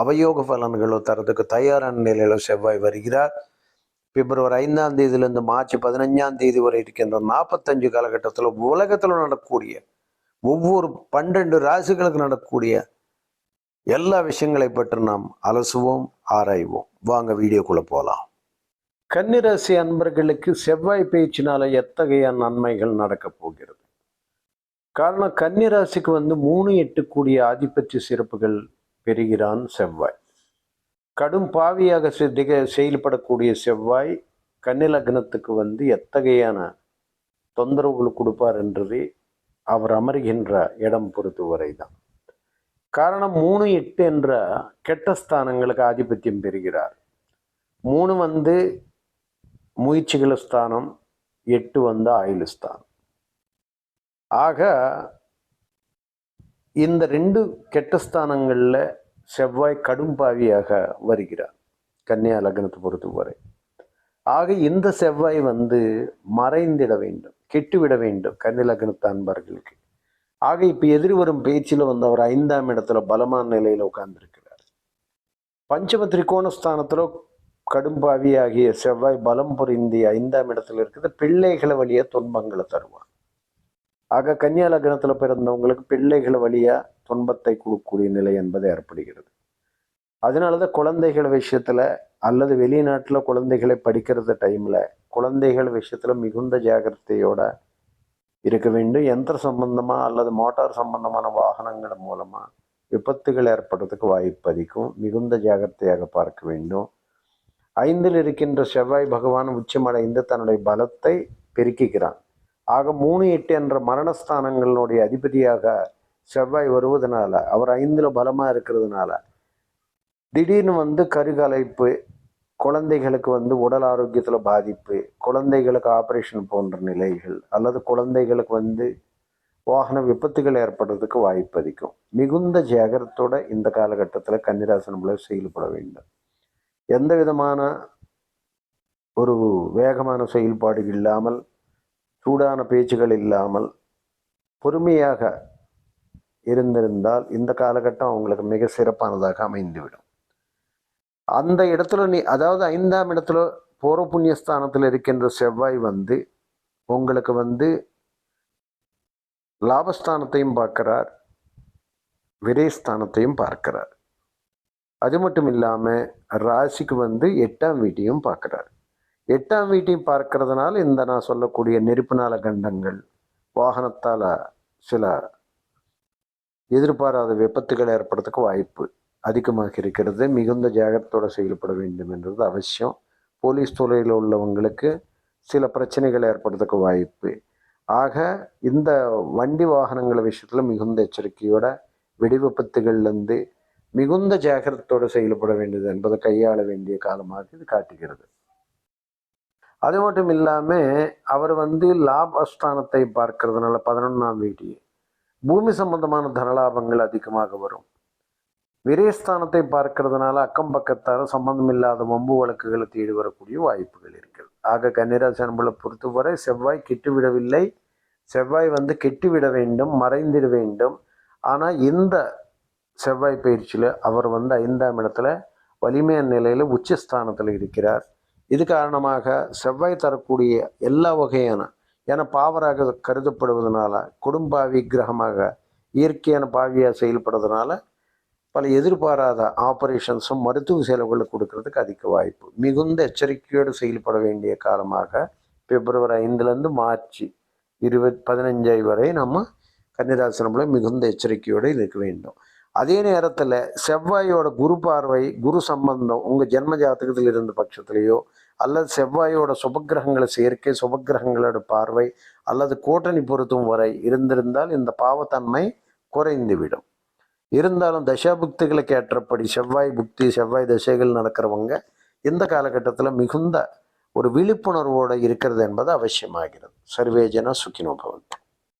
அவயோக பலன்களோ தரதுக்கு தயாரான நிலையில செவ்வாய் வருகிறார். பிப்ரவரி ஐந்தாம் தேதியிலிருந்து மார்ச் பதினஞ்சாம் தேதி வரை இருக்கின்ற நாற்பத்தஞ்சு காலகட்டத்தில் உலகத்தில் நடக்கக்கூடிய ஒவ்வொரு பன்னெண்டு ராசிகளுக்கு நடக்கக்கூடிய எல்லா விஷயங்களை பற்றி நாம் அலசுவோம் ஆராய்வோம். வாங்க வீடியோக்குள்ளே போகலாம் கன்னிராசி அன்பர்களுக்கு செவ்வாய் பேச்சினால எத்தகைய நன்மைகள் நடக்கப் போகிறது? காரணம் கன்னிராசிக்கு வந்து மூணு எட்டு கூடிய ஆதிபத்திய சிறப்புகள் பெறுகிறான் செவ்வாய். கடும் பாவியாக செ- திக- செயல்படக்கூடிய செவ்வாய் கன்னிலக்னத்துக்கு வந்து எத்தகையான தொந்தரவுகள் கொடுப்பார் என்றது அவர் அமர்கின்ற இடம் பொறுத்து வரைதான் காரணம் மூணு எட்டு என்ற கெட்ட ஸ்தானங்களுக்கு ஆதிபத்தியம் பெறுகிறார். மூணு வந்து முயற்சிகள் ஸ்தானம் எட்டு வந்து ஆயுள் ஸ்தானம். ஆக இந்த ரெண்டு கெட்ட ஸ்தானங்களில் செவ்வாய் கடும் பாவியாக வருகிறார். கன்னியா லக்னத்தை பொறுத்து வரை ஆக இந்த செவ்வாய் வந்து மறைந்திட வேண்டும் கெட்டுவிட வேண்டும் கன்னி லக்னத்து அன்பர்களுக்கு. ஆக இப்போ எதிர்வரும் பேச்சில் வந்து அவர் ஐந்தாம் இடத்துல பலமான நிலையில் உட்கார்ந்துருக்கிறார். பஞ்சம திரிகோணஸ்தானத்தில் கடும்பாவியாகிய செவ்வாய் பலம் பொருந்தி ஐந்தாம் இடத்துல இருக்கிறது பிள்ளைகளை வழியா துன்பங்களை தருவார். ஆக கன்னியா லக்னத்தில் பிறந்தவங்களுக்கு பிள்ளைகள் வழியாக துன்பத்தை கொடுக்கக்கூடிய நிலை என்பது ஏற்படுகிறது. அதனாலதான் குழந்தைகள் விஷயத்தில் அல்லது வெளிநாட்டில் குழந்தைகளை படிக்கிறது டைமில் குழந்தைகள் விஷயத்தில் மிகுந்த ஜாகிரதையோட இருக்க வேண்டும். எந்திர சம்பந்தமாக அல்லது மோட்டார் சம்பந்தமான வாகனங்கள் மூலமாக விபத்துகள் ஏற்படுறதுக்கு வாய்ப்பு அதிகம். மிகுந்த ஜாகிரதையாக பார்க்க வேண்டும். ஐந்தில் இருக்கின்ற செவ்வாய் பகவான் உச்சமடைந்து தன்னுடைய பலத்தை பெருக்கிக்கிறான். ஆக மூணு எட்டு என்ற மரணஸ்தானங்களுடைய அதிபதியாக செவ்வாய் வருவதனால அவர் ஐந்தில் பலமாக இருக்கிறதுனால திடீர்னு வந்து கருகலைப்பு குழந்தைகளுக்கு வந்து உடல் ஆரோக்கியத்தில் பாதிப்பு குழந்தைகளுக்கு ஆபரேஷன் போன்ற நிலைகள் அல்லது குழந்தைகளுக்கு வந்து வாகன விபத்துகள் ஏற்படுறதுக்கு வாய்ப்பு அதிகம். மிகுந்த ஜாகிரத்தோட இந்த காலகட்டத்தில் கன்னிராசனங்களை செயல்பட வேண்டும். எந்த விதமான ஒரு வேகமான செயல்பாடு இல்லாமல் சூடான பேச்சுகள் இல்லாமல் பொறுமையாக இருந்திருந்தால் இந்த காலகட்டம் அவங்களுக்கு மிக சிறப்பானதாக அமைந்துவிடும். அந்த இடத்துல நீ அதாவது ஐந்தாம் இடத்துல போர புண்ணியஸ்தானத்தில் இருக்கின்ற செவ்வாய் வந்து உங்களுக்கு வந்து லாபஸ்தானத்தையும் பார்க்கிறார் விரைஸ்தானத்தையும் பார்க்கிறார். அது மட்டும் இல்லாமல் ராசிக்கு வந்து எட்டாம் வீட்டையும் பார்க்கிறார். எட்டாம் வீட்டையும் பார்க்கறதுனால இந்த நான் சொல்லக்கூடிய நெருப்புனால கண்டங்கள் வாகனத்தால் சில எதிர்பாராத விபத்துகள் ஏற்படுறதுக்கு வாய்ப்பு அதிகமாக இருக்கிறது. மிகுந்த ஜாகிரத்தோட செயல்பட வேண்டும் என்றது அவசியம். போலீஸ் துறையில் உள்ளவங்களுக்கு சில பிரச்சனைகள் ஏற்படுறதுக்கு வாய்ப்பு. ஆக இந்த வண்டி வாகனங்கள் விஷயத்தில் மிகுந்த எச்சரிக்கையோட வெடிவிபத்துகள்லேருந்து மிகுந்த ஜாகிரத்தோடு செயல்பட வேண்டியது என்பதை கையாள வேண்டிய காலமாக இது காட்டுகிறது. அது மட்டும் இல்லாமல் அவர் வந்து லாபஸ்தானத்தை பார்க்கறதுனால பதினொன்றாம் வீடு பூமி சம்பந்தமான தனலாபங்கள் அதிகமாக வரும். விரயஸ்தானத்தை பார்க்கறதுனால அக்கம் பக்கத்தால் சம்பந்தம் இல்லாத வம்பு வழக்குகளை தேடி வரக்கூடிய வாய்ப்புகள் இருக்கிறது ஆக கன்னிராசி அன்பளை பொறுத்தவரை செவ்வாய் கெட்டுவிடவில்லை. செவ்வாய் வந்து கெட்டுவிட வேண்டும் மறைந்திட வேண்டும். ஆனால் இந்த செவ்வாய் பயிற்சியில் அவர் வந்து ஐந்தாம் இடத்துல வலிமையான நிலையில் உச்சஸ்தானத்தில் இருக்கிறார். இது காரணமாக செவ்வாய் தரக்கூடிய எல்லா வகையான ஏன்னா பாவராக கருதப்படுவதனால குடும்பாவி கிரகமாக இயற்கையான பாவியாக செயல்படுறதுனால பல எதிர்பாராத ஆபரேஷன்ஸும் மருத்துவ செலவுகளை கொடுக்கறதுக்கு அதிக வாய்ப்பு. மிகுந்த எச்சரிக்கையோடு செயல்பட வேண்டிய காலமாக பிப்ரவரி ஐந்துலேருந்து மார்ச் இருபத் பதினஞ்சாய் வரை நம்ம கன்னிராசினமில் மிகுந்த எச்சரிக்கையோடு இருக்க வேண்டும். அதே நேரத்தில் செவ்வாயோட குரு பார்வை குரு சம்பந்தம் உங்கள் ஜென்ம ஜாதகத்தில் இருந்த பட்சத்திலேயோ அல்லது செவ்வாயோட சுபகிரகங்களை சேர்க்கை சுபகிரகங்களோட பார்வை அல்லது கூட்டணி பொருத்தும் வரை இருந்திருந்தால் இந்த பாவத்தன்மை குறைந்துவிடும். இருந்தாலும் தசாபுக்திகளை ஏற்றபடி செவ்வாய் புக்தி செவ்வாய் தசைகள் நடக்கிறவங்க இந்த காலகட்டத்தில் மிகுந்த ஒரு விழிப்புணர்வோடு இருக்கிறது என்பது அவசியமாகிறது. சர்வேஜன சுக்கினோபவன்